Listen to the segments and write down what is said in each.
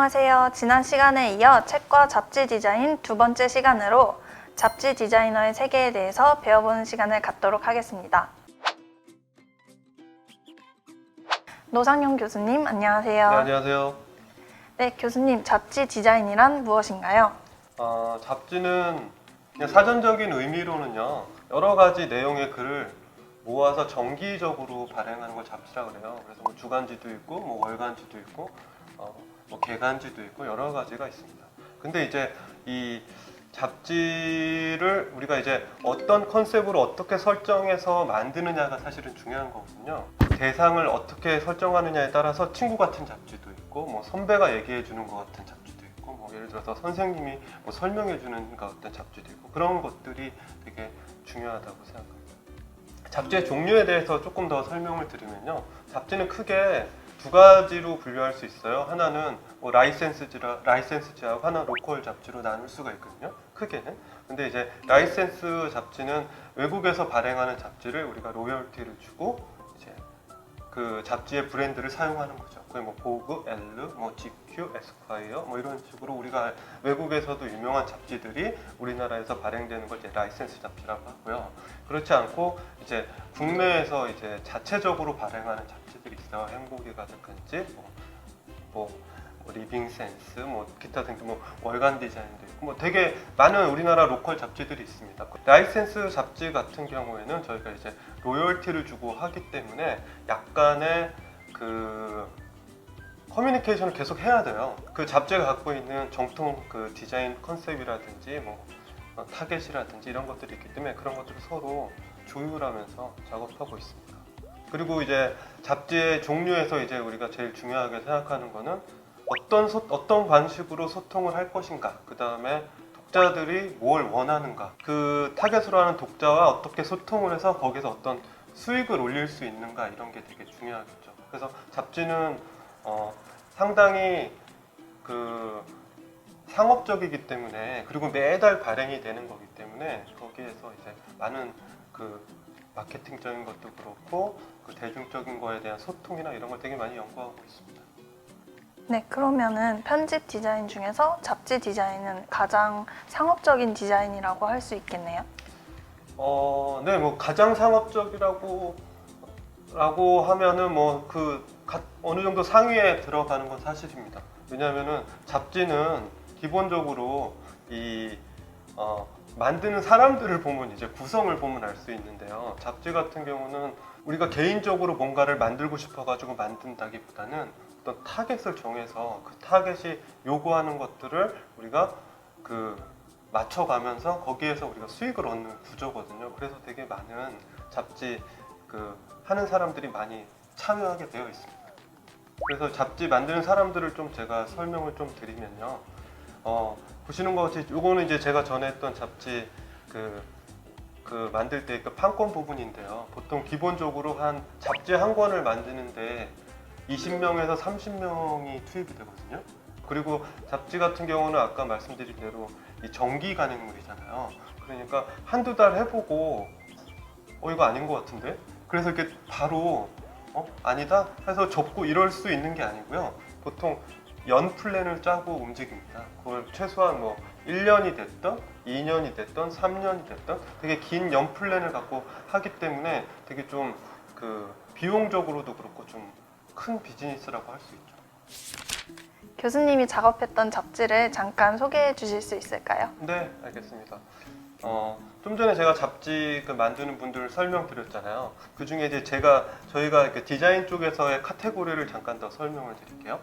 안녕하세요. 지난 시간에 이어 책과 잡지 디자인 두 번째 시간으로 잡지 디자이너의 세계에 대해서 배워보는 시간을 갖도록 하겠습니다. 노상용 교수님, 안녕하세요. 네, 안녕하세요. 네, 교수님, 잡지 디자인이란 무엇인가요? 어, 잡지는 그냥 사전적인 의미로는요 여러 가지 내용의 글을 모아서 정기적으로 발행하는 걸 잡지라 그래요. 그래서 뭐 주간지도 있고, 뭐 월간지도 있고, 어, 뭐 개간지도 있고 여러 가지가 있습니다. 근데 이제 이 잡지를 우리가 이제 어떤 컨셉으로 어떻게 설정해서 만드느냐가 사실은 중요한 거거든요. 대상을 어떻게 설정하느냐에 따라서 친구 같은 잡지도 있고, 뭐 선배가 얘기해 주는 것 같은 잡지도 있고, 뭐 예를 들어서 선생님이 뭐 설명해 주는 것 같은 잡지도 있고, 그런 것들이 되게 중요하다고 생각합니다. 잡지의 종류에 대해서 조금 더 설명을 드리면요. 잡지는 크게 두 가지로 분류할 수 있어요. 하나는 뭐 라이센스지라 라이센스지하고 하나 로컬 잡지로 나눌 수가 있거든요. 크게는. 근데 이제 라이센스 잡지는 외국에서 발행하는 잡지를 우리가 로열티를 주고 이제 그 잡지의 브랜드를 사용하는 거죠. 그게 뭐 보그, 엘르, 뭐 GQ, 에스콰이어 뭐 이런 식으로 우리가 외국에서도 유명한 잡지들이 우리나라에서 발행되는 걸 이제 라이센스 잡지라고 하고요. 그렇지 않고 이제 국내에서 이제 자체적으로 발행하는 잡지 들이 있어요. 행복이 가득한지 뭐, 뭐, 뭐 리빙 센스, 뭐 기타 등등 뭐 월간 디자인도 있고 뭐 되게 많은 우리나라 로컬 잡지들이 있습니다. 라이센스 잡지 같은 경우에는 저희가 이제 로열티를 주고 하기 때문에 약간의 그 커뮤니케이션을 계속 해야 돼요. 그 잡지가 갖고 있는 정통 그 디자인 컨셉이라든지 뭐 어, 타겟이라든지 이런 것들이 있기 때문에 그런 것들을 서로 조율하면서 작업하고 있습니다. 그리고 이제 잡지의 종류에서 이제 우리가 제일 중요하게 생각하는 거는 어떤 소, 어떤 방식으로 소통을 할 것인가. 그 다음에 독자들이 뭘 원하는가. 그 타겟으로 하는 독자와 어떻게 소통을 해서 거기서 어떤 수익을 올릴 수 있는가 이런 게 되게 중요하겠죠. 그래서 잡지는 어, 상당히 그 상업적이기 때문에 그리고 매달 발행이 되는 거기 때문에 거기에서 이제 많은 그 마케팅적인 것도 그렇고 그 대중적인 거에 대한 소통이나 이런 걸 되게 많이 연구하고 있습니다. 네, 그러면은 편집 디자인 중에서 잡지 디자인은 가장 상업적인 디자인이라고 할 수 있겠네요. 어, 네, 뭐 가장 상업적이라고 라고 하면은 뭐그 어느 정도 상위에 들어가는 건 사실입니다. 왜냐하면은 잡지는 기본적으로 이 어, 만드는 사람들을 보면 이제 구성을 보면 알 수 있는데요. 잡지 같은 경우는 우리가 개인적으로 뭔가를 만들고 싶어가지고 만든다기보다는 어떤 타겟을 정해서 그 타겟이 요구하는 것들을 우리가 그 맞춰가면서 거기에서 우리가 수익을 얻는 구조거든요. 그래서 되게 많은 잡지 그 하는 사람들이 많이 참여하게 되어 있습니다. 그래서 잡지 만드는 사람들을 좀 제가 설명을 좀 드리면요. 어, 보시는 것 같이 요거는 이제 제가 전에 했던 잡지 그, 그 만들 때 그 판권 부분인데요. 보통 기본적으로 한 잡지 한 권을 만드는데 20명에서 30명이 투입이 되거든요. 그리고 잡지 같은 경우는 아까 말씀드린 대로 이 정기 간행물이잖아요. 그러니까 한두 달 해보고 어 이거 아닌 것 같은데? 그래서 이렇게 바로 어 아니다 해서 접고 이럴 수 있는 게 아니고요. 보통 연 플랜을 짜고 움직입니다. 그걸 최소한 뭐 1년이 됐던 2년이 됐던 3년이 됐던 되게 긴 연 플랜을 갖고 하기 때문에 되게 좀 그 비용적으로도 그렇고 좀 큰 비즈니스라고 할 수 있죠. 교수님이 작업했던 잡지를 잠깐 소개해 주실 수 있을까요? 네, 알겠습니다. 어, 좀 전에 제가 잡지 그 만드는 분들 설명드렸잖아요. 그 중에 이제 제가 저희가 그 디자인 쪽에서의 카테고리를 잠깐 더 설명을 드릴게요.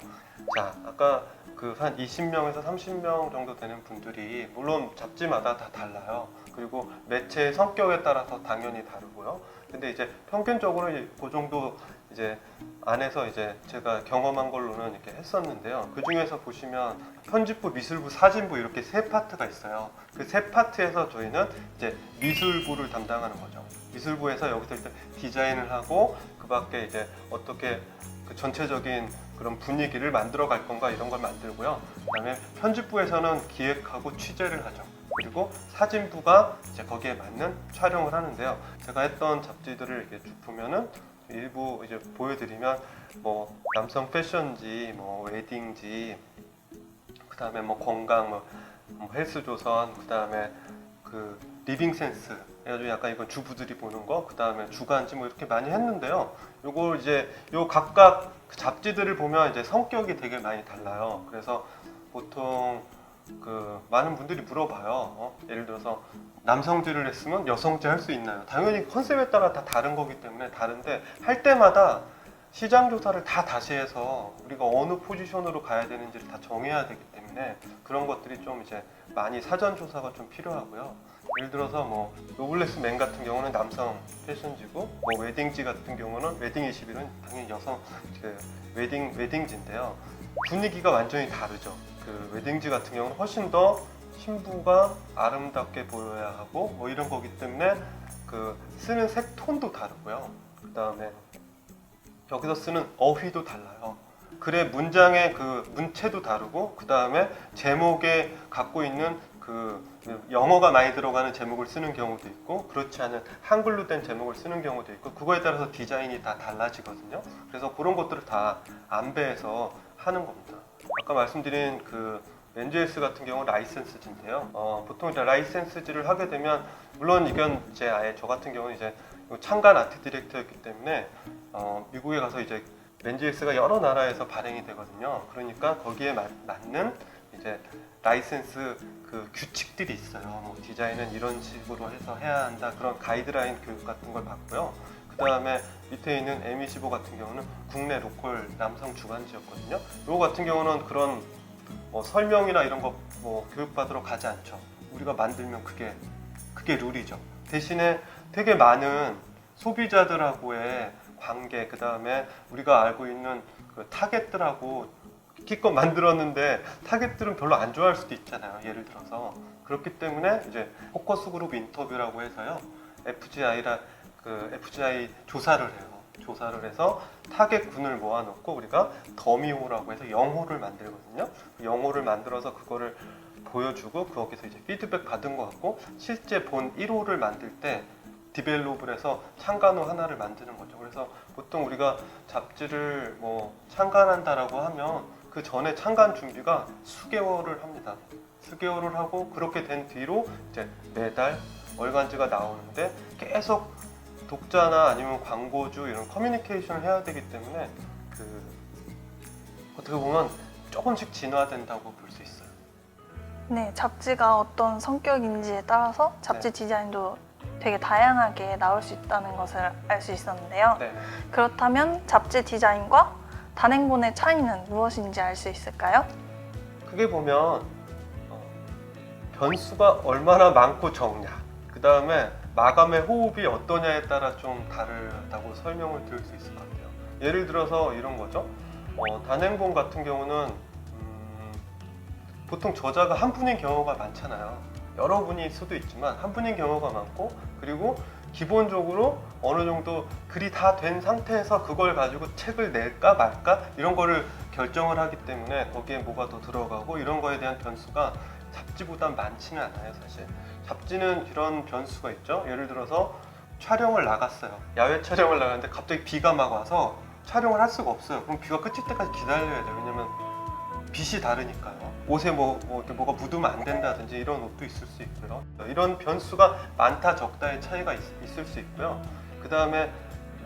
자, 아까 그 한 20명에서 30명 정도 되는 분들이 물론 잡지마다 다 달라요. 그리고 매체의 성격에 따라서 당연히 다르고요. 근데 이제 평균적으로 그 정도 이제 안에서 이제 제가 경험한 걸로는 이렇게 했었는데요. 그 중에서 보시면 편집부, 미술부, 사진부 이렇게 세 파트가 있어요. 그 세 파트에서 저희는 이제 미술부를 담당하는 거죠. 미술부에서 여기서 이제 디자인을 하고 그 밖에 이제 어떻게 그 전체적인 그런 분위기를 만들어 갈 건가 이런 걸 만들고요. 그다음에 편집부에서는 기획하고 취재를 하죠. 그리고 사진부가 이제 거기에 맞는 촬영을 하는데요. 제가 했던 잡지들을 이렇게 쭉 보면은 일부 이제 보여드리면 뭐 남성 패션지, 뭐 웨딩지, 그다음에 뭐 건강, 뭐, 뭐 헬스 조선, 그다음에 그 리빙 센스 해가지고 약간 이건 주부들이 보는 거, 그 다음에 주간지 뭐 이렇게 많이 했는데요. 요걸 이제 요 각각 그 잡지들을 보면 이제 성격이 되게 많이 달라요. 그래서 보통 그 많은 분들이 물어봐요. 어? 예를 들어서 남성지를 했으면 여성지 할 수 있나요? 당연히 컨셉에 따라 다 다른 거기 때문에 다른데 할 때마다 시장 조사를 다 다시 해서 우리가 어느 포지션으로 가야 되는지를 다 정해야 되기 때문에 그런 것들이 좀 이제 많이 사전 조사가 좀 필요하고요. 예를 들어서 뭐 노블레스 맨 같은 경우는 남성 패션지고 뭐 웨딩지 같은 경우는 웨딩 21은 당연히 여성 그 웨딩 웨딩지인데요. 분위기가 완전히 다르죠. 그 웨딩지 같은 경우는 훨씬 더 신부가 아름답게 보여야 하고 뭐 이런 거기 때문에 그 쓰는 색 톤도 다르고요. 그 다음에 여기서 쓰는 어휘도 달라요. 글의 문장의 그 문체도 다르고 그 다음에 제목에 갖고 있는 그 영어가 많이 들어가는 제목을 쓰는 경우도 있고 그렇지 않은 한글로 된 제목을 쓰는 경우도 있고 그거에 따라서 디자인이 다 달라지거든요. 그래서 그런 것들을 다 안배해서 하는 겁니다. 아까 말씀드린 그 NGS 같은 경우 는 라이센스지인데요. 어, 보통 이제 라이센스지를 하게 되면 물론 이건 이제 아예 저 같은 경우는 이제 창간 아트 디렉터였기 때문에 어, 미국에 가서 이제 NGS가 여러 나라에서 발행이 되거든요. 그러니까 거기에 맞, 맞는 이제 라이센스 그 규칙들이 있어요. 뭐 디자인은 이런 식으로 해서 해야 한다. 그런 가이드라인 교육 같은 걸 받고요. 그 다음에 밑에 있는 M25 같은 경우는 국내 로컬 남성 주간지였거든요. 이거 같은 경우는 그런 뭐 설명이나 이런 거 뭐 교육받으러 가지 않죠. 우리가 만들면 그게 그게 룰이죠. 대신에 되게 많은 소비자들하고의 관계, 그 다음에 우리가 알고 있는 그 타겟들하고 기껏 만들었는데 타겟들은 별로 안 좋아할 수도 있잖아요. 예를 들어서 그렇기 때문에 이제 포커스 그룹 인터뷰라고 해서요. FGI라 그 FGI 조사를 해요. 조사를 해서 타겟군을 모아놓고 우리가 더미호라고 해서 영호를 만들거든요. 그 영호를 만들어서 그거를 보여주고 거기서 이제 피드백 받은 것 같고 실제 본 1호를 만들 때 디벨롭을 해서 창간호 하나를 만드는 거죠. 그래서 보통 우리가 잡지를 뭐 창간한다라고 하면 그 전에 창간 준비가 수개월을 합니다. 수개월을 하고 그렇게 된 뒤로 이제 매달 월간지가 나오는데 계속 독자나 아니면 광고주 이런 커뮤니케이션을 해야 되기 때문에 그 어떻게 보면 조금씩 진화된다고 볼 수 있어요. 네, 잡지가 어떤 성격인지에 따라서 잡지 디자인도 되게 다양하게 나올 수 있다는 것을 알 수 있었는데요. 네. 그렇다면 잡지 디자인과 단행본의 차이는 무엇인지 알 수 있을까요? 크게 보면 어, 변수가 얼마나 많고 적냐 그 다음에 마감의 호흡이 어떠냐에 따라 좀 다르다고 설명을 드릴 수 있을 것 같아요. 예를 들어서 이런 거죠. 어, 단행본 같은 경우는 음, 보통 저자가 한 분인 경우가 많잖아요 여러 분일 수도 있지만 한 분인 경우가 많고 그리고 기본적으로 어느 정도 글이 다 된 상태에서 그걸 가지고 책을 낼까 말까 이런 거를 결정을 하기 때문에 거기에 뭐가 더 들어가고 이런 거에 대한 변수가 잡지보단 많지는 않아요 사실. 잡지는 이런 변수가 있죠. 예를 들어서 촬영을 나갔어요. 야외 촬영을 나갔는데 갑자기 비가 막 와서 촬영을 할 수가 없어요. 그럼 비가 끝일 때까지 기다려야 돼요. 왜냐면 빛이 다르니까요 옷에 뭐, 뭐 이렇게 뭐가 묻으면 안 된다든지 이런 옷도 있을 수 있고요 이런 변수가 많다 적다의 차이가 있, 있을 수 있고요 그 다음에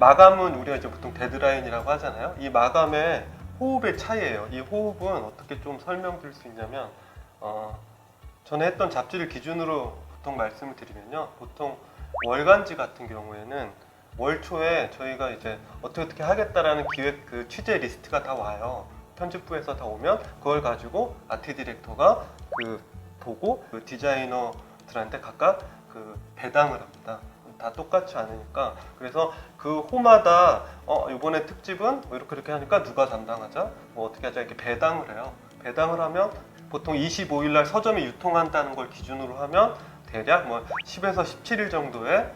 마감은 우리가 이제 보통 데드라인이라고 하잖아요. 이 마감의 호흡의 차이예요. 이 호흡은 어떻게 좀 설명드릴 수 있냐면 어, 전에 했던 잡지를 기준으로 보통 말씀을 드리면요. 보통 월간지 같은 경우에는 월 초에 저희가 이제 어떻게 어떻게 하겠다라는 기획 그 취재 리스트가 다 와요. 편집부에서 다 오면 그걸 가지고 아트 디렉터가 그 보고 그 디자이너들한테 각각 그 배당을 합니다. 다 똑같지 않으니까. 그래서 그 호마다 어 이번에 특집은 뭐 이렇게 이렇게 하니까 누가 담당하자 뭐 어떻게 하자 이렇게 배당을 해요. 배당을 하면 보통 25일 날 서점이 유통한다는 걸 기준으로 하면 대략 뭐 10에서 17일 정도의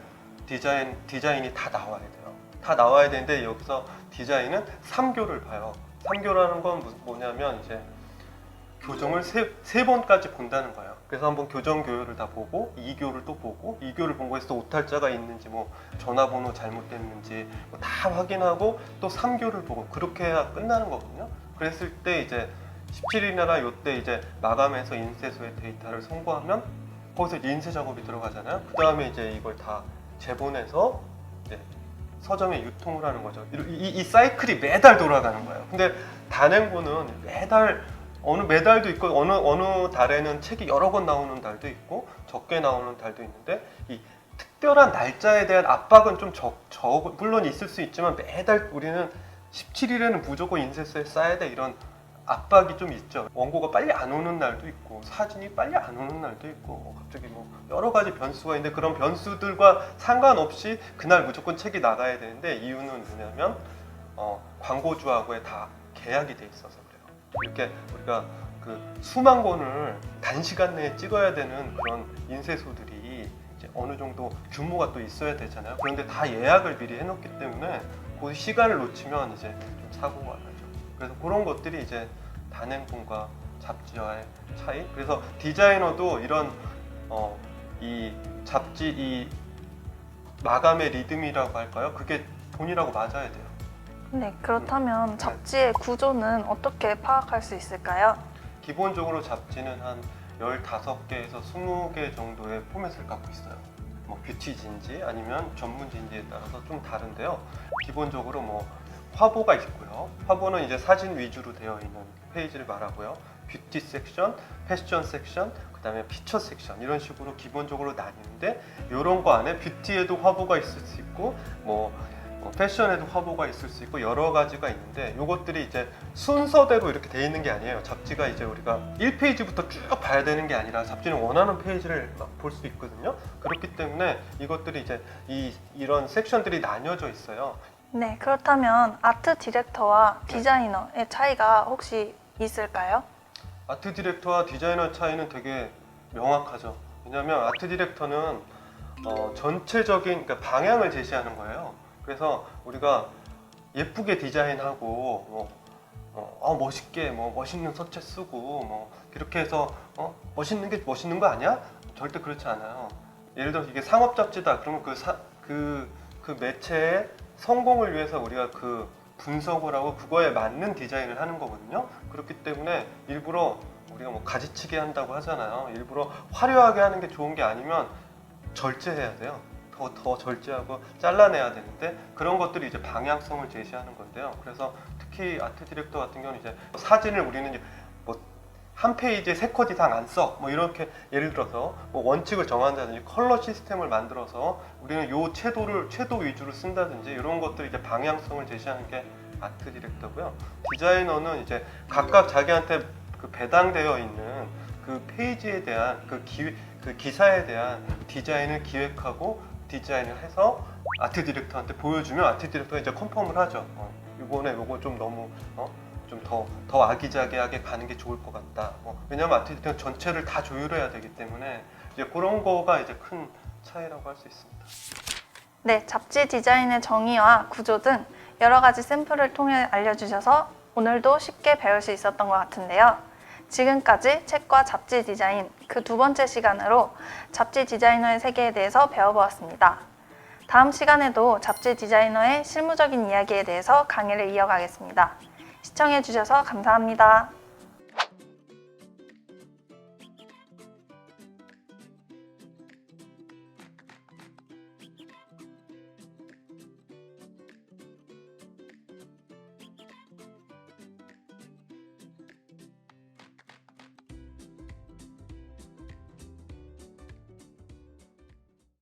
디자인 디자인이 다 나와야 돼요. 다 나와야 되는데 여기서 디자인은 3교를 봐요 3교라는 건 무- 뭐냐면 이제 교정을 세, 세 번까지 본다는 거예요. 그래서 한번 교정 교열을 다 보고 2교를 또 보고 2교를 본 거에서 오탈자가 있는지 뭐 전화번호 잘못됐는지 뭐 다 확인하고 또 3교를 보고 그렇게 해야 끝나는 거거든요. 그랬을 때 이제 17일이나 요때 이제 마감해서 인쇄소에 데이터를 송부하면 거기서 인쇄 작업이 들어가잖아요. 그 다음에 이제 이걸 다 재본해서 이제 서점에 유통을 하는 거죠. 이, 이, 이 사이클이 매달 돌아가는 거예요. 근데 단행본은 매달 어느 매달도 있고 어느 어느 달에는 책이 여러 권 나오는 달도 있고 적게 나오는 달도 있는데 이 특별한 날짜에 대한 압박은 좀 적, 적 물론 있을 수 있지만 매달 우리는 17일에는 무조건 인쇄소에 싸야 돼 이런 압박이 좀 있죠. 원고가 빨리 안 오는 날도 있고 사진이 빨리 안 오는 날도 있고 뭐 갑자기 뭐 여러 가지 변수가 있는데 그런 변수들과 상관없이 그날 무조건 책이 나가야 되는데 이유는 뭐냐면 어, 광고주하고의 다 계약이 돼 있어서 그래요. 이렇게 우리가 그 수만 권을 단시간 내에 찍어야 되는 그런 인쇄소들이 이제 어느 정도 규모가 또 있어야 되잖아요. 그런데 다 예약을 미리 해놓기 때문에 그 시간을 놓치면 이제 좀 사고가 나죠. 그래서 그런 것들이 이제 단행본과 잡지와의 차이. 그래서 디자이너도 이런 어, 이 잡지 이 마감의 리듬이라고 할까요? 그게 본이라고 맞아야 돼요. 네, 그렇다면 잡지의 구조는 어떻게 파악할 수 있을까요? 기본적으로 잡지는 한 15개에서 20개 정도의 포맷을 갖고 있어요. 뭐 뷰티진지 아니면 전문진지에 따라서 좀 다른데요. 기본적으로 뭐 화보가 있고요. 화보는 이제 사진 위주로 되어 있는 페이지를 말하고요. 뷰티 섹션, 패션 섹션, 그 다음에 피처 섹션 이런 식으로 기본적으로 나뉘는데 이런 거 안에 뷰티에도 화보가 있을 수 있고 뭐 어, 패션에도 화보가 있을 수 있고 여러 가지가 있는데 이것들이 이제 순서대로 이렇게 돼 있는 게 아니에요. 잡지가 이제 우리가 1페이지부터 쭉 봐야 되는 게 아니라 잡지는 원하는 페이지를 막볼수 있거든요. 그렇기 때문에 이것들이 이제 이 이런 섹션들이 나뉘어져 있어요. 네, 그렇다면 아트 디렉터와 디자이너의 차이가 혹시 있을까요? 아트 디렉터와 디자이너 차이는 되게 명확하죠. 왜냐하면 아트 디렉터는 어, 전체적인 그러니까 방향을 제시하는 거예요. 그래서 우리가 예쁘게 디자인하고 뭐, 어, 어, 멋있게 뭐 멋있는 서체 쓰고 뭐 이렇게 해서 어, 멋있는 게 멋있는 거 아니야? 절대 그렇지 않아요. 예를 들어서 이게 상업 잡지다. 그러면 그 사, 그, 그 매체의 성공을 위해서 우리가 그 분석을 하고 그거에 맞는 디자인을 하는 거거든요. 그렇기 때문에 일부러 우리가 뭐 가지치기 한다고 하잖아요. 일부러 화려하게 하는 게 좋은 게 아니면 절제해야 돼요. 더, 더 절제하고 잘라내야 되는데 그런 것들이 이제 방향성을 제시하는 건데요. 그래서 특히 아트 디렉터 같은 경우는 이제 사진을 우리는 이제 뭐 한 페이지에 세 컷 이상 안 써. 뭐 이렇게 예를 들어서 뭐 원칙을 정한다든지 컬러 시스템을 만들어서 우리는 요 채도를 채도 위주로 쓴다든지 이런 것들 이제 방향성을 제시하는 게 아트 디렉터고요. 디자이너는 이제 각각 자기한테 그 배당되어 있는 그 페이지에 대한 그, 기, 그 기사에 대한 디자인을 기획하고 디자인을 해서 아트 디렉터한테 보여주면 아트 디렉터가 이제 컨펌을 하죠. 어, 이번에 요거 좀 너무 어, 좀 더 더 아기자기하게 가는 게 좋을 것 같다. 어, 왜냐하면 디렉터 전체를 다 조율해야 되기 때문에 이제 그런 거가 이제 큰 차이라고 할 수 있습니다. 네, 잡지 디자인의 정의와 구조 등 여러 가지 샘플을 통해 알려주셔서 오늘도 쉽게 배울 수 있었던 것 같은데요. 지금까지 책과 잡지 디자인 그 두 번째 시간으로 잡지 디자이너의 세계에 대해서 배워보았습니다. 다음 시간에도 잡지 디자이너의 실무적인 이야기에 대해서 강의를 이어가겠습니다. 시청해주셔서 감사합니다.